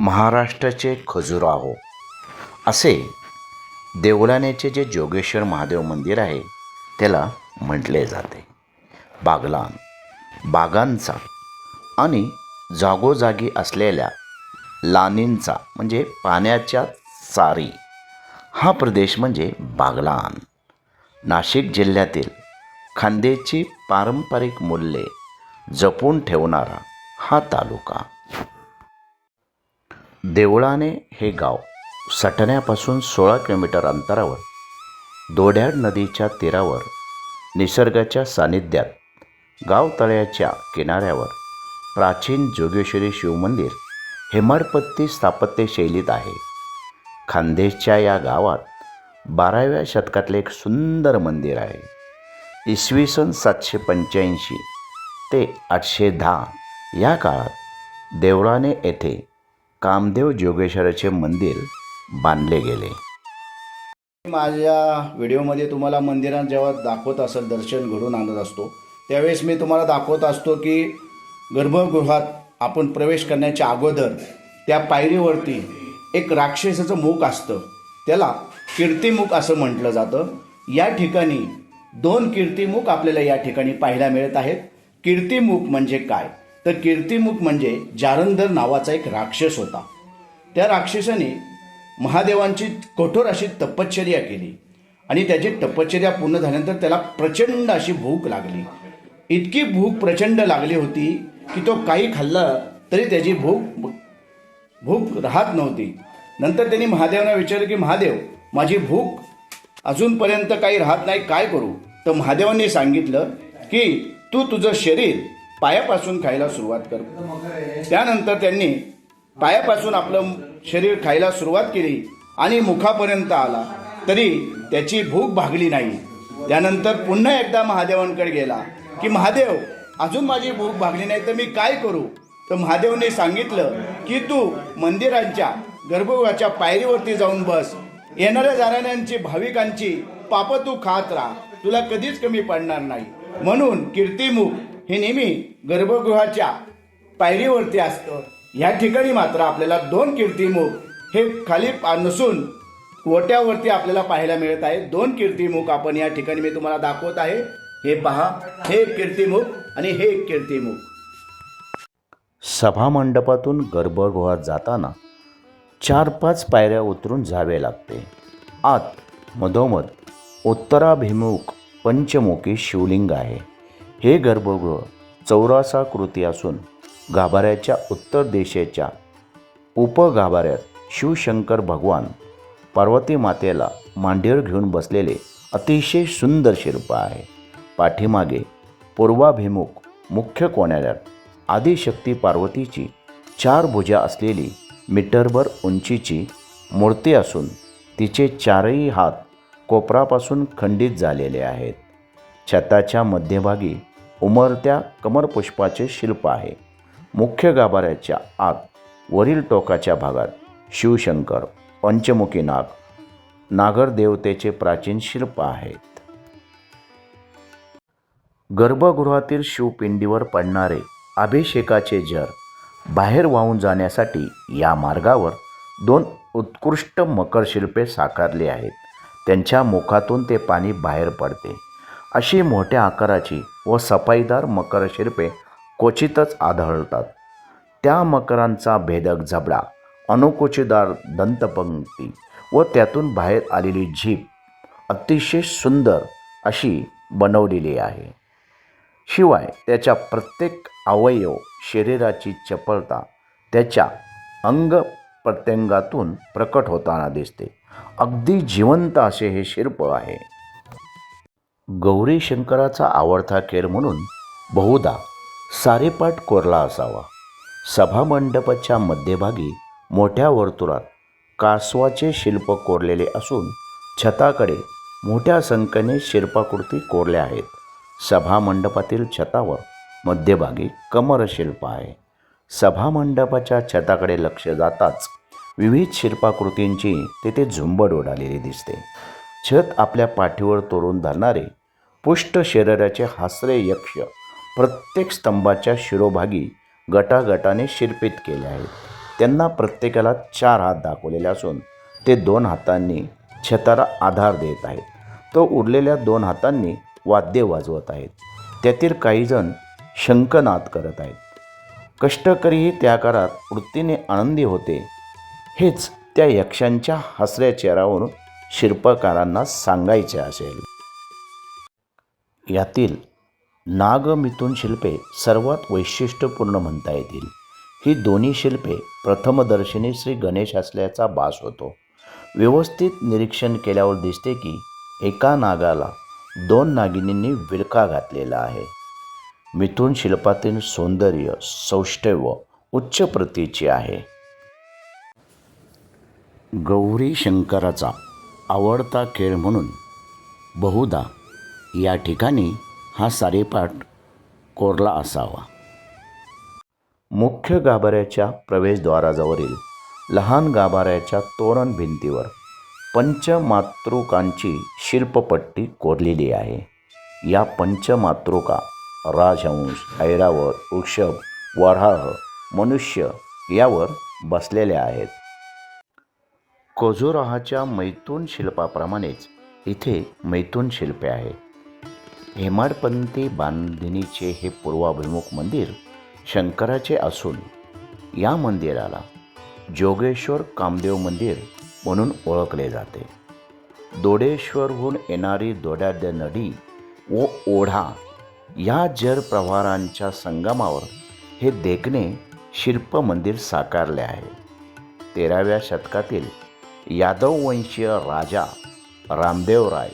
महाराष्ट्राचे खजुराहो असे देवळाण्याचे जे जोगेश्वर महादेव मंदिर आहे त्याला म्हटले जाते. बागलान बागांचा आणि जागोजागी असलेल्या लानींचा म्हणजे पाण्याच्या सारी हा प्रदेश म्हणजे बागलान. नाशिक जिल्ह्यातील खांद्याची पारंपरिक मूल्ये जपून ठेवणारा हा तालुका. देवळाने हे गाव सटण्यापासून सोळा किलोमीटर अंतरावर दोड्याड नदीच्या तीरावर निसर्गाच्या सानिध्यात गावतळ्याच्या किनाऱ्यावर प्राचीन जोगेश्वरी शिवमंदिर हेमाडपत्ती स्थापत्यशैलीत आहे. खानदेशच्या या गावात बाराव्या शतकातले एक सुंदर मंदिर आहे. इसवी सन सातशे पंच्याऐंशी ते आठशे दहा या काळात देवळाने येथे कामदेव जोगेश्वराचे मंदिर बांधले गेले. माझ्या व्हिडिओमध्ये तुम्हाला मंदिरात जेव्हा दाखवत असेल दर्शन घडून आणत असतो त्यावेळेस मी तुम्हाला दाखवत असतो की गर्भगृहात आपण प्रवेश करण्याच्या अगोदर त्या पायरीवरती एक राक्षसाचं मुख असतं. त्याला कीर्तिमुख असं म्हटलं जातं. या ठिकाणी दोन कीर्तिमुख आपल्याला या ठिकाणी पाहायला मिळत आहेत. कीर्तिमुख म्हणजे काय? तर कीर्तिमुख म्हणजे जारंधर नावाचा एक राक्षस होता. त्या राक्षसाने महादेवांची कठोर अशी तपश्चर्या केली आणि त्याची तपश्चर्या पूर्ण झाल्यानंतर त्याला प्रचंड अशी भूक लागली. इतकी भूक प्रचंड लागली होती की तो काही खाल्ला तरी त्याची भूक भूक राहत नव्हती. नंतर त्यांनी महादेवांना विचारलं की महादेव माझी भूक अजूनपर्यंत काही राहत नाही काय करू? तर महादेवांनी सांगितलं की तू तुझं शरीर पायापासून खायला सुरुवात कर. त्यानंतर त्यांनी पायापासून आपलं शरीर खायला सुरुवात केली आणि मुखापर्यंत आला. तरी त्याची भूक भागली नाही. त्यानंतर पुन्हा एकदा महादेवांकडे गेला की महादेव अजून माझी भूक भागली नाही तर मी काय करू? तर महादेवने सांगितलं की तू मंदिरांच्या गर्भगृहाच्या पायरीवरती जाऊन बस. येणाऱ्या जाणाऱ्यांची भाविकांची पाप तू खात राहा. तुला कधीच कमी पडणार नाही. म्हणून कीर्तिमुख हे नेहमी गर्भगृहाच्या पायरीवरती असतं. या ठिकाणी मात्र आपल्याला दोन कीर्तिमुख हे खाली नसून ओट्यावरती आपल्याला पाहायला मिळत आहे. दोन कीर्तिमुख आपण या ठिकाणी मी तुम्हाला दाखवत आहे. हे पहा हे कीर्तिमुख आणि हे कीर्तिमुख सभामंडपातून गर्भगृहात जाताना चार पाच पायऱ्या उतरून जावे लागते. आत मधोमध उत्तराभिमुख पंचमुखी शिवलिंग आहे. हे गर्भगृह चौरासाकृती असून गाभाऱ्याच्या उत्तर दिशेच्या उपगाभाऱ्यात शिवशंकर भगवान पार्वती मातेला मांडीवर घेऊन बसलेले अतिशय सुंदर शिल्प आहे. पाठीमागे पूर्वाभिमुख मुख्य कोण्याऱ्यात आदिशक्ती पार्वतीची चार भुजा असलेली मीटरभर उंचीची मूर्ती असून तिचे चारही हात कोपरापासून खंडित झालेले आहेत. छताच्या मध्यभागी उमरत्या कमरपुष्पाचे शिल्प आहे. मुख्य गाभाऱ्याच्या आत वरील टोकाच्या भागात शिवशंकर पंचमुखी नाग नागरदेवतेचे प्राचीन शिल्प आहेत. गर्भगृहातील शिवपिंडीवर पडणारे अभिषेकाचे जर बाहेर वाहून जाण्यासाठी या मार्गावर दोन उत्कृष्ट मकर शिल्पे साकारली आहेत. त्यांच्या मुखातून ते पाणी बाहेर पडते. अशी मोठ्या आकाराची व सफाईदार मकर शिरपे क्वचितच आढळतात. त्या मकरांचा भेदक जबडा अनुकुचीदार दंतपंक्ती व त्यातून बाहेर आलेली झीप अतिशय सुंदर अशी बनवलेली आहे. शिवाय त्याच्या प्रत्येक अवयव शरीराची चपळता त्याच्या अंग प्रत्यंगातून प्रकट होताना दिसते. अगदी जिवंत असे हे शिल्प आहे. गौरी शंकराचा आवडता खेळ म्हणून बहुधा सारेपाट कोरला असावा. सभामंडपाच्या मध्यभागी मोठ्या वर्तुळात कासवाचे शिल्प कोरलेले असून छताकडे मोठ्या संख्येने शिल्पाकृती कोरल्या आहेत. सभामंडपातील छतावर मध्यभागी कमर शिल्प आहे. सभामंडपाच्या छताकडे लक्ष जाताच विविध शिल्पाकृतींची तेथे झुंबड उडालेली दिसते. छत आपल्या पाठीवर तोरून धरणारे पुष्ट शरीराचे हासरे यक्ष प्रत्येक स्तंभाच्या शिरोभागी गटागटाने शिर्पित केले आहेत. त्यांना प्रत्येकाला चार हात दाखवलेले असून ते दोन हातांनी छताला आधार देत आहेत. तो उरलेल्या दोन हातांनी वाद्य वाजवत आहेत. त्यातील काहीजण शंखनाद करत आहेत. कष्टकरीही त्या काळात वृत्तीने आनंदी होते. हेच त्या यक्षांच्या हसऱ्या चेहऱ्यावरून शिल्पकारांना सांगायचे असेल. यातील नागमिथुन शिल्पे सर्वात वैशिष्ट्यपूर्ण म्हणता येतील. ही दोन्ही शिल्पे प्रथमदर्शनी श्री गणेश असल्याचा भास होतो. व्यवस्थित निरीक्षण केल्यावर दिसते की एका नागाला दोन नागिनींनी विळखा घातलेला आहे. मिथुन शिल्पातील सौंदर्य सौष्ठव उच्च प्रतीची आहे. गौरी शंकराचा आवडता खेळ म्हणून बहुधा या ठिकाणी हा सारेपाठ कोरला असावा. मुख्य गाभाऱ्याच्या प्रवेशद्वाराजवळील लहान गाभाऱ्याच्या तोरण भिंतीवर पंचमातृकांची शिल्पपट्टी कोरलेली आहे. या पंचमातृका राजहंस ऐरावत वृषभ वराह मनुष्य यावर बसलेल्या आहेत. कोझुराहाच्या मैथून शिल्पाप्रमाणेच इथे मैथून शिल्पे आहे हेमाडपंथी बांधणीचे हे पूर्वाभिमुख मंदिर शंकराचे असून या मंदिराला जोगेश्वर कामदेव मंदिर म्हणून ओळखले जाते. दोडेश्वरहून येणारी दोड्याद्य नदी व ओढा या जर प्रवारांच्या संगमावर हे देखणे शिल्प मंदिर साकारले आहे. तेराव्या शतकातील यादववंशीय राजा रामदेवराय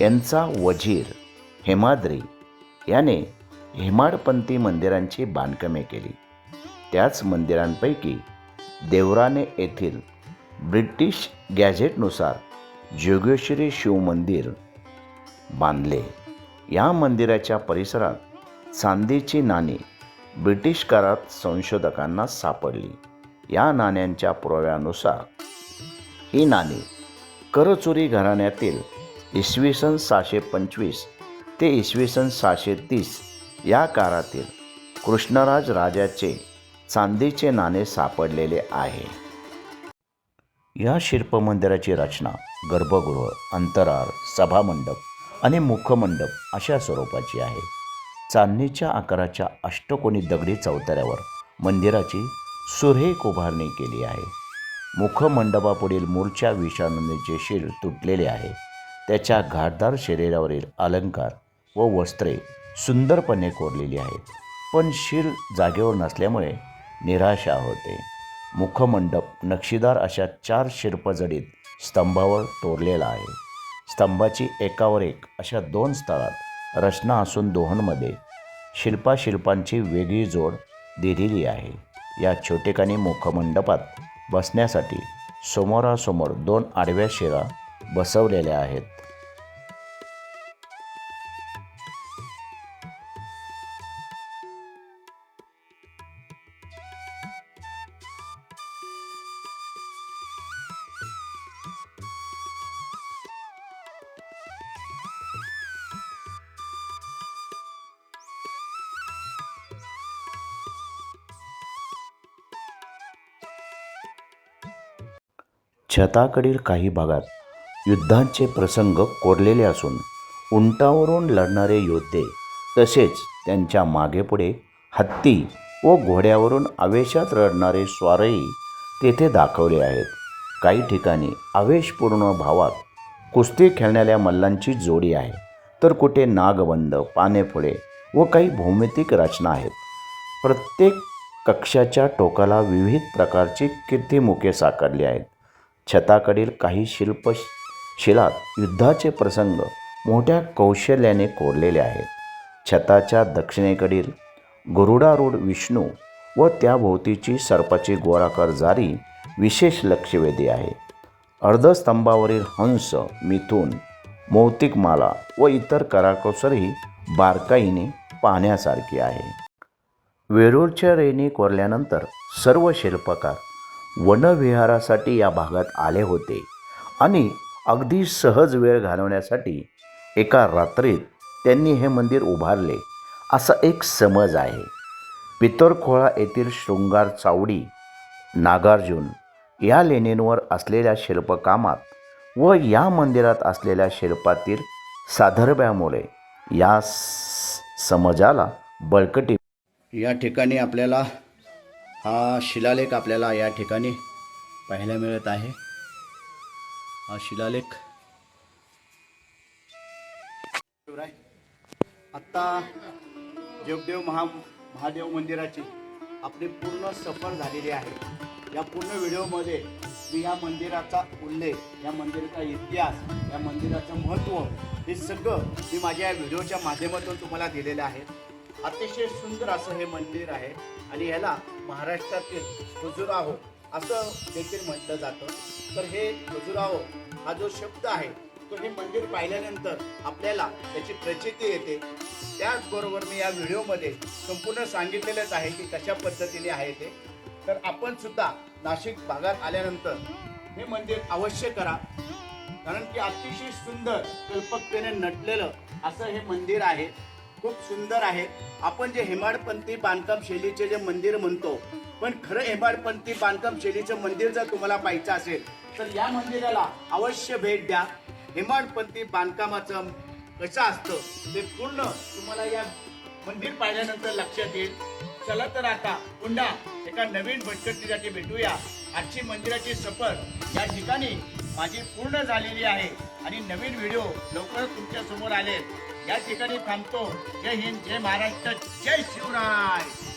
यांचा वजीर हेमाद्री याने हेमाडपंथी मंदिरांची बांधकामे केली. त्याच मंदिरांपैकी देवराने येथील ब्रिटिश गॅझेटनुसार जोगेश्वरी शिव मंदिर बांधले. या मंदिराच्या परिसरात चांदीची नाणी ब्रिटिश काळात संशोधकांना सापडली. या नाण्यांच्या पुराव्यानुसार ही नाणी करचोरी घराण्यातील इसवी सन सहाशे पंचवीस ते इसवी सन सहाशे तीस या काळातील कृष्णराज राजाचे चांदीचे नाणे सापडलेले आहे. या शिल्पमंदिराची रचना गर्भगृह अंतराळ सभामंडप आणि मुखमंडप अशा स्वरूपाची आहे. चांदणीच्या आकाराच्या अष्टकोनी दगडी चौतऱ्यावर मंदिराची सुरेख उभारणी केली आहे. मुखमंडपापुढील मूळच्या विषाणूंचे शिर तुटलेले आहे. त्याच्या घाटदार शरीरावरील अलंकार व वस्त्रे सुंदरपणे कोरलेली आहेत. पण शिर जागेवर नसल्यामुळे निराशा होते. मुखमंडप नक्षीदार अशा चार शिल्पजडीत स्तंभावर तोरलेला आहे. स्तंभाची एकावर एक अशा दोन स्थळात रचना असून दोहोंमध्ये शिल्पाशिल्पांची वेगळी जोड दिलेली आहे. या छोटेखानी मुखमंडपात बसण्यासाठी समोरासमोर दोन आडव्या शिरा बसवलेल्या आहेत. छताकडील काही भागात युद्धांचे प्रसंग कोरलेले असून उंटावरून लढणारे योद्धे तसेच त्यांच्या मागेपुढे हत्ती व घोड्यावरून आवेशात रडणारे स्वारही तेथे दाखवले आहेत. काही ठिकाणी आवेशपूर्ण भावात कुस्ती खेळणाऱ्या मल्लांची जोडी आहे. तर कुठे नागबंद पानेफुळे व काही भौमितिक रचना आहेत. प्रत्येक कक्षाच्या टोकाला विविध प्रकारची कीर्तिमुखे साकारली आहेत. छताकडील काही शिल्प शिलात युद्धाचे प्रसंग मोठ्या कौशल्याने कोरलेले आहेत. छताच्या दक्षिणेकडील गरुडारूढ विष्णू व त्याभोवतीची सर्पाची गोराकार जारी विशेष लक्षवेधी आहे. अर्धस्तंभावरील हंस मिथून मौतिकमाला व इतर कराकोसरही बारकाईने पाहण्यासारखी आहे. वेरूळच्या रेणी कोरल्यानंतर सर्व शिल्पकार वनविहारासाठी या भागात आले होते आणि अगदी सहज वेळ घालवण्यासाठी एका रात्रीत त्यांनी हे मंदिर उभारले. असा एक समज आहे. पितरखोळा येथील शृंगार चावडी नागार्जुन या लेणींवर असलेल्या शिल्पकामात व या मंदिरात असलेल्या शिल्पातील साधर्भ्यामुळे या स- समाजाला बळकटी. या ठिकाणी आपल्याला हा शिलालेख आपल्याला या ठिकाणी पाहायला मिळत आहे. हा शिलालेख. शिवराय आत्ता जगदेव महा महादेव मंदिराची आपली पूर्ण सफर झालेली आहे. या पूर्ण व्हिडिओमध्ये मी या मंदिराचा उल्लेख या मंदिराचा इतिहास या मंदिराचं महत्त्व हे सगळं मी माझ्या या व्हिडिओच्या माध्यमातून तुम्हाला दिलेलं आहे. अतिशय सुंदर असं हे मंदिर आहे आणि याला महाराष्ट्रातील खजुराहो असं देखील म्हटलं जातं. तर हे खजुराहो हा जो शब्द आहे तो हे मंदिर पाहिल्यानंतर आपल्याला त्याची प्रचिती येते. त्याचबरोबर मी या व्हिडिओमध्ये संपूर्ण सांगितलेलंच आहे की कशा पद्धतीने आहे ते. तर आपण सुद्धा नाशिक भागात आल्यानंतर हे मंदिर अवश्य करा. कारण की अतिशय सुंदर कल्पकतेने नटलेलं असं हे मंदिर आहे. खूप सुंदर आहे. आपण जे हेमाडपंथी बांधकाम शैलीचे जे मंदिर म्हणतो पण खरं हेमाडपंथी बांधकाम शैलीचं मंदिर जर तुम्हाला पाहायचं असेल तर या मंदिराला अवश्य भेट द्या. हेमाडपंथी बांधकामाचं कसं असतं ते पूर्ण तुम्हाला या मंदिर पाहिल्यानंतर लक्षात येईल. चला तर आता पुन्हा एका नवीन भटकटीसाठी भेटूया. आजची मंदिराची सफर या ठिकाणी माझी पूर्ण झालेली आहे. आणि नवीन व्हिडिओ लवकरच तुमच्यासमोर आले या ठिकाणी थांबतो. जय हिंद जय महाराष्ट्र जय शिवराय.